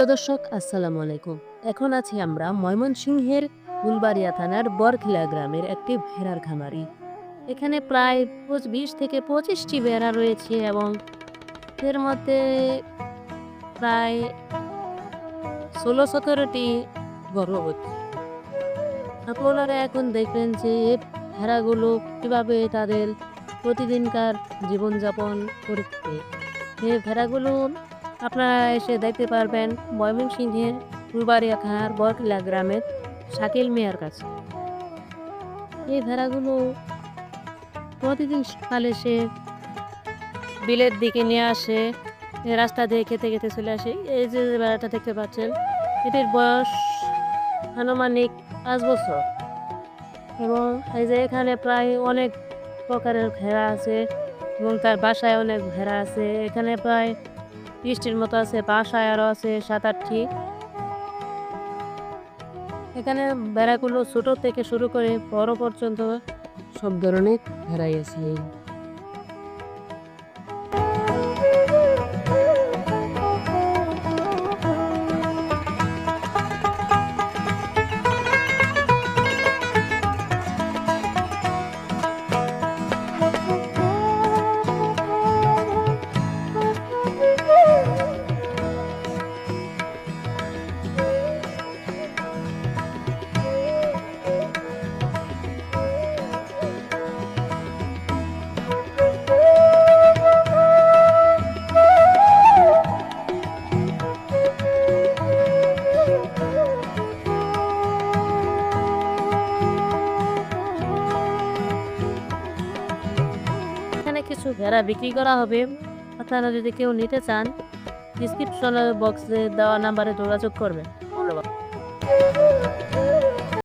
প্রিয় দর্শক, আসসালামু আলাইকুম। এখন আছি আমরা ময়মনসিংহের ফুলবাড়িয়া থানার বরখিলা গ্রামের একটি ভেড়ার খামারি। এখানে প্রায় বিশ থেকে পঁচিশটি ভেড়া রয়েছে এবং এর মধ্যে প্রায় ষোলো সতেরোটি গর্ভবতী। আপনারা এখন দেখবেন যে এই ভেড়াগুলো কীভাবে তাদের প্রতিদিনকার জীবনযাপন করতে এই ভেড়াগুলো আপনারা এসে দেখতে পারবেন ময়মনসিংহের থানার বরকিলা গ্রামের শাকিল মেয়ার কাছে। এই ভেড়াগুলো প্রতিদিন সকালে সে বিলের দিকে নিয়ে আসে, রাস্তা দিয়ে খেতে খেতে চলে আসে। এই যে ভেড়াটা দেখতে পাচ্ছেন এটির বয়স আনুমানিক পাঁচ বছর। এবং এই যে এখানে প্রায় অনেক প্রকারের ভেড়া আছে এবং তার বাসায় অনেক ভেড়া আছে। এখানে প্রায় ত্রিশটির মতো আছে, বাসায় আরও আছে সাত আটটি। এখানে ভেড়াগুলো ছোট থেকে শুরু করে বড় পর্যন্ত সব ধরনের ভেড়াই আছে। কিছু ভেড়া বিক্রি করা হবে। আপনারা যদি কেউ নিতে চান ডিসক্রিপশন বক্সে দেওয়া নাম্বারে যোগাযোগ করবেন। ধন্যবাদ।